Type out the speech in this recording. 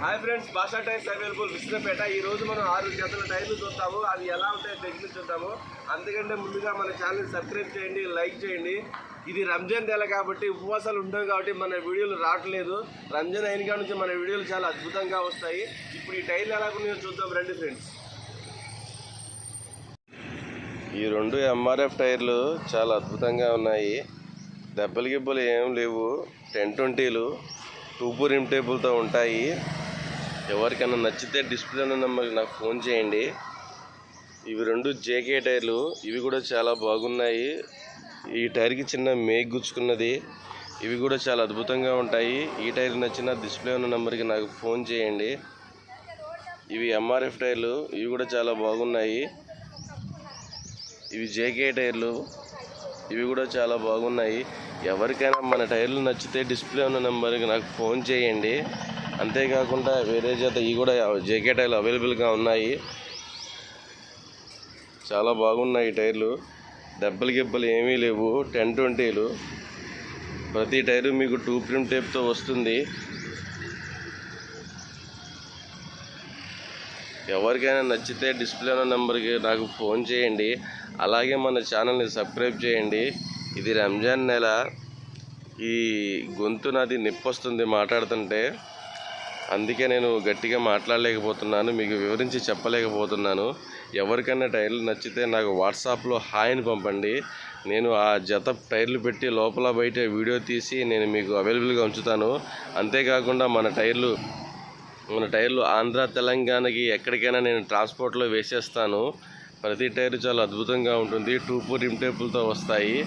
Hi friends Bhasha tyres available. Vishnupeta. ఈ రోజు మనం ఆరు జతల టైర్లు చూస్తాము. అవి ఎలా ఉంటాయో దగ్గర చూద్దాము. అందుకంటే ముందుగా మన ఛానల్ సబ్స్క్రైబ్ చేయండి లైక్ చేయండి. ఇది రంజాన్ నెల కాబట్టి ఉపవాసాలు ఉంటాయి కాబట్టి మన వీడియోలు రావట్లేదు. రంజాన్ అయిన కాడ నుంచి మన వీడియోలు చాలా అద్భుతంగా వస్తాయి. ఇప్పుడు ఈ టైర్లు ఎలా ఉన్నాయో చూద్దాం రండి ఫ్రెండ్స్. ఈ రెండు ఎంఆర్ఎఫ్ టైర్లు చాలా అద్భుతంగా ఉన్నాయి. దెబ్బలు గిబ్బలు ఏం లేవు. టెన్ ట్వంటీలు టూపు రిమ్ టేబుల్తో ఉంటాయి. ఎవరికైనా నచ్చితే డిస్ప్లే ఉన్న నెంబర్కి నాకు ఫోన్ చేయండి. ఇవి రెండు జేకే టైర్లు. ఇవి కూడా చాలా బాగున్నాయి. ఈ టైర్కి చిన్న మేక్ గుచ్చుకున్నది. ఇవి కూడా చాలా అద్భుతంగా ఉంటాయి. ఈ టైర్ నచ్చిన డిస్ప్లే ఉన్న నెంబర్కి నాకు ఫోన్ చేయండి. ఇవి ఎంఆర్ఎఫ్ టైర్లు. ఇవి కూడా చాలా బాగున్నాయి. ఇవి జేకే టైర్లు. ఇవి కూడా చాలా బాగున్నాయి. ఎవరికైనా మన టైర్లు నచ్చితే డిస్ప్లే ఉన్న నెంబర్కి నాకు ఫోన్ చేయండి. అంతేకాకుండా వేరే చేత ఇవి కూడా జేకే టైర్లు అవైలబుల్గా ఉన్నాయి. చాలా బాగున్నాయి ఈ టైర్లు. దెబ్బలు గిబ్బలు ఏమీ లేవు. టెన్ ట్వంటీలు. ప్రతి టైరు మీకు టూ ప్రిమ్ టేప్తో వస్తుంది. ఎవరికైనా నచ్చితే డిస్ప్లే ఉన్న నెంబర్కి నాకు ఫోన్ చేయండి. అలాగే మన ఛానల్ని సబ్స్క్రైబ్ చేయండి. ఇది రంజాన్ నెల. ఈ గొంతు నాది నొప్పి వస్తుంది మాట్లాడుతుంటే. అందుకే నేను గట్టిగా మాట్లాడలేకపోతున్నాను మీకు వివరించి చెప్పలేకపోతున్నాను. ఎవరికైనా టైర్లు నచ్చితే నాకు వాట్సాప్లో హాయ్ని పంపండి. నేను ఆ జత టైర్లు పెట్టి లోపల బయట వీడియో తీసి నేను మీకు అవైలబుల్గా ఉంచుతాను. అంతేకాకుండా మన టైర్లు మన టైర్లు ఆంధ్ర తెలంగాణకి ఎక్కడికైనా నేను ట్రాన్స్పోర్ట్లో వేసేస్తాను. ప్రతి టైర్ చాలా అద్భుతంగా ఉంటుంది. టూ ఫోర్ రిమ్ టేపుల్తో వస్తాయి.